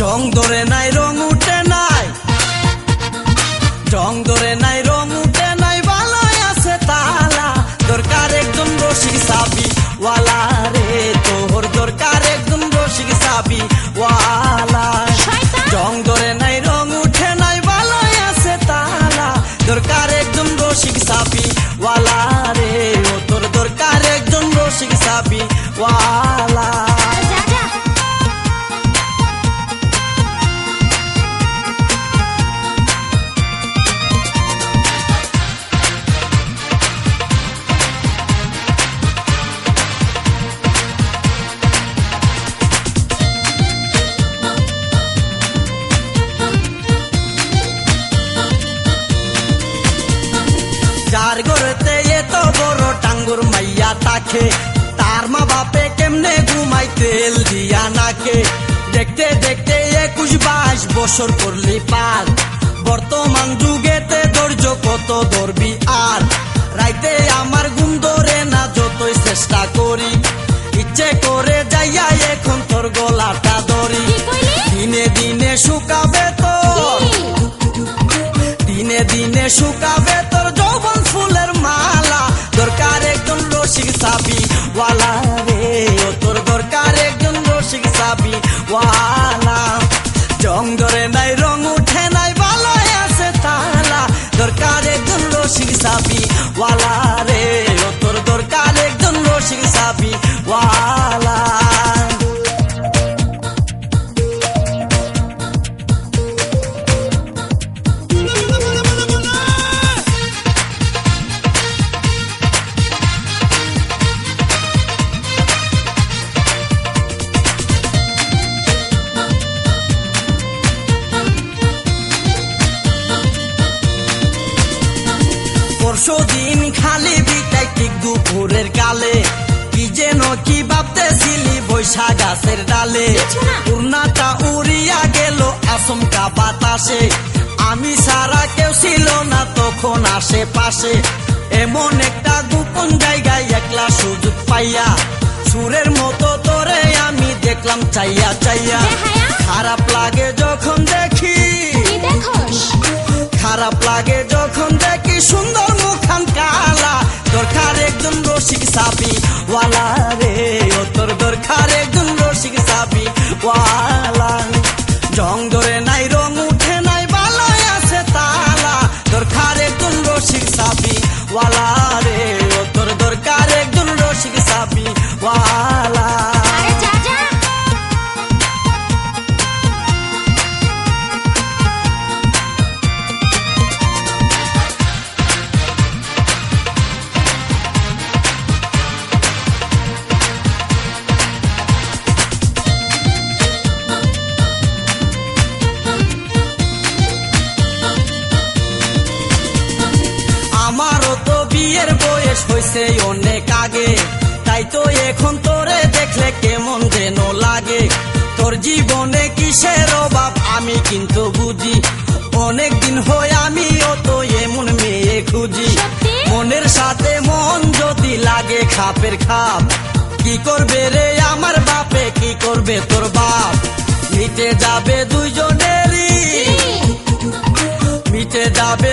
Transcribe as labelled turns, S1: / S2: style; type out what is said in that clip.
S1: রং ধরে নাই রং উঠে নাই। রং
S2: ধরে নাই
S1: যার এত বড় টাঙ্গুর মাইয়া তাকে। তার মা বাপে কেমনে ঘুমাই তেল দিয়া নাকে। দেখতে দেখতে একুশ বাইশ বছর করলি পার। বর্তমান যুগেতে ধৈর্য কত ধরবি আর। রাইতে আমার ঘুম ধরে না যতই চেষ্টা করি। ইচ্ছে করে যাইয়া এখন তোর গলাটা ধরি। দিনে দিনে শুকাবে তো দিনে দিনে শুকাবে তোর সাবি ওয়ালা জং ধরে নাই রং, উঠে নাই বালাই আছে তালা, দরকার একজন রসিক সাবি। ওয়ালা রে তোর দরকার একজন রসিক সাবি। ওয়ালা খালি বিটাই ঠিক দুপুরের কালে? কি যেন কি ভাবতেছিলি বৈশা গাছের ডালে? পূর্ণাটা উড়িয়া গেল আসমকা বাতাসে। আমি সারা কেউ ছিল না তখন আশেপাশে। এমন একটা গোপন জায়গায় একলা সুযোগ পাইয়া। সুরের মতো তোরে আমি দেখলাম চাইয়া চাইয়া। খারাপ লাগে যখন দেখি। খারাপ লাগে যখন ওয়ালা রে, ও তোর ওয়ালা, জং ধরে নাই, রং উঠে নাই, বালায় আছে তালা। দরকার একজন রসিক সাবি ওয়ালা রে, ও তোর দরকার একজন রসিক সাবি বয়স হয়েছে অনেক আগে। তাই তো এখন তোরে দেখলে কেমন যেন লাগে। তোর জীবনে কিসের অভাব আমি কিন্তু বুঝি। অনেক দিন হয় আমিও তো এমন মেয়ে খুঁজি। মনের সাথে মন যদি লাগে খাপের খাপ। কি করবে রে আমার বাপে? কি করবে তোর বাপ? মিটে যাবে দুইজনেরই? মিটে যাবে